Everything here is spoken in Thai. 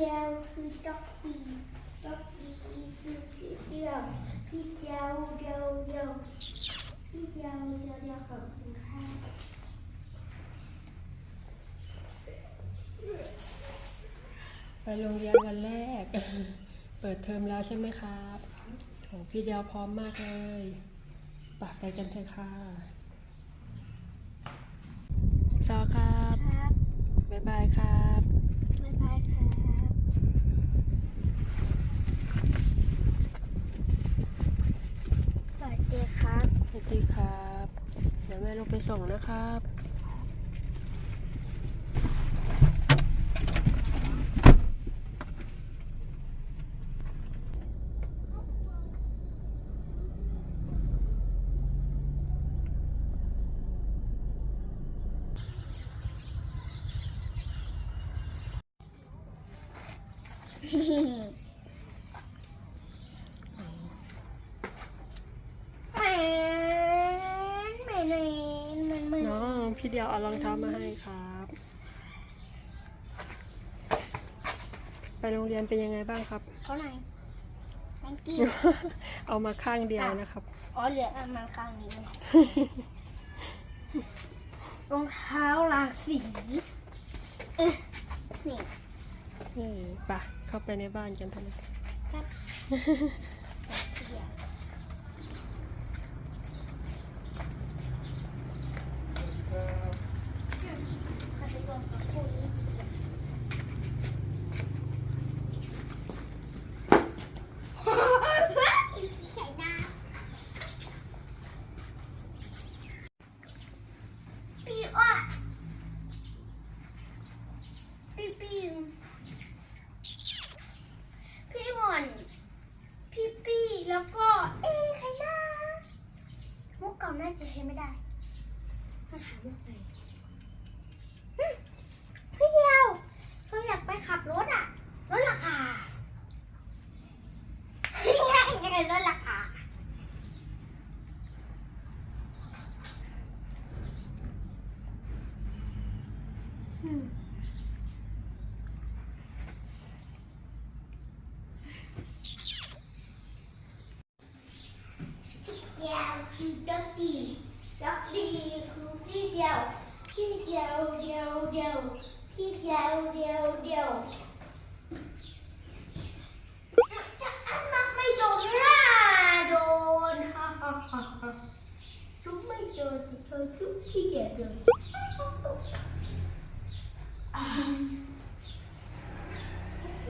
คือด็อกกี้ด็อกกี้คือพี่เดียวพี่เดียวเดียวเดียวพี่เดียวเดียวเดียวขอบคุณค่ะไปโรงเรียนวันแรก เปิดเทอมแล้วใช่ไหมครับโหพี่เดียวพร้อมมากเลยปะไปกันเถอะค่ะซอครับครับบ๊ายบายครับ บ๊ายบายครับส วัสดีครับสวัสดีครับ เดี๋ยวแม่ลงไปส่งนะครับแหมแหมแหมมันมัน น้อง พี่เดียวเอารองเท้ามาให้ครับ ไปโรงเรียนเป็นยังไงบ้างครับเขาไหน thank you เอามาข้างเดียวนะครับ อ๋อเหลืออันมันข้างนี้รองเท้าหลากสีเอ๊ะนี่เออไปะเข้าไปในบ้านกันเถอะครับเดี๋ยวเอาไปรวมกับคู่นี้ใส่น้ำปีอ้อปีปีพี่หมอน พี่ปี้แล้วก็ เอ๊ะใครนะมุกเก่า น่าจะใช้ไม่ได้ต้องหามุกใหม่อืมพี่เดียวเราอยากไปขับรถอะรถราคาง่ายไงรถราคาอืม เดียวคือด็อกกี้ด็อกกี้คือพี่เดียวพี่เดียวเดียวเดียวพี่เดียวเดียวเดียวจะอันมักไม่โดนล่าโดนฮ่าฮ่าฮ่าฮ่าทุกไม่โดนเธอทุกพี่เดียวโดนอ่า